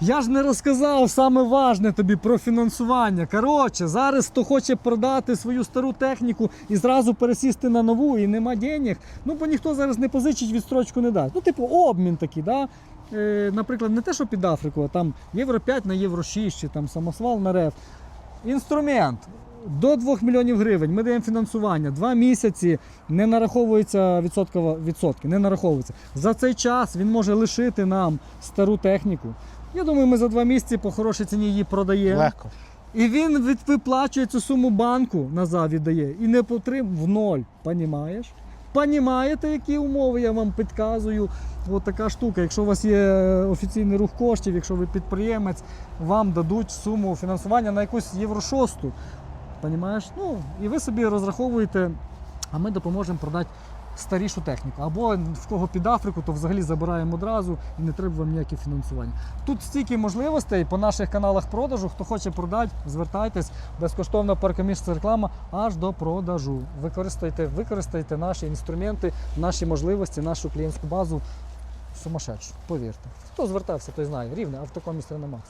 Я ж не розказав саме важне тобі про фінансування. Коротше, зараз хто хоче продати свою стару техніку і зразу пересісти на нову і нема денег, ну бо ніхто зараз не позичить, відстрочку не дасть. Ну, типу, обмін такий, да? Е, наприклад, не те, що під Африку, а там євро 5 на євро 6 чи там самосвал на реф. Інструмент. До 2 мільйонів гривень ми даємо фінансування. Два місяці не нараховується відсотки, не нараховується. За цей час він може лишити нам стару техніку. Я думаю, ми за два місяці по хорошій ціні її продаємо. Легко. І він від, виплачує цю суму банку назад віддає і не потрим в ноль. Понімаєш? Понімаєте, які умови я вам підказую? От така штука. Якщо у вас є офіційний рух коштів, якщо ви підприємець, вам дадуть суму фінансування на якусь євро шосту. Понімаєш? Ну, і ви собі розраховуєте, а ми допоможемо продати старішу техніку. Або в кого під Африку, то взагалі забираємо одразу і не треба вам ніяке фінансування. Тут стільки можливостей по наших каналах продажу. Хто хоче продати, звертайтесь, безкоштовна паркомісця реклама аж до продажу. Використайте, використайте наші інструменти, наші можливості, нашу клієнтську базу. Сумасшедшу, повірте. Хто звертався, той знає. Рівне, автокоміс Реномакс.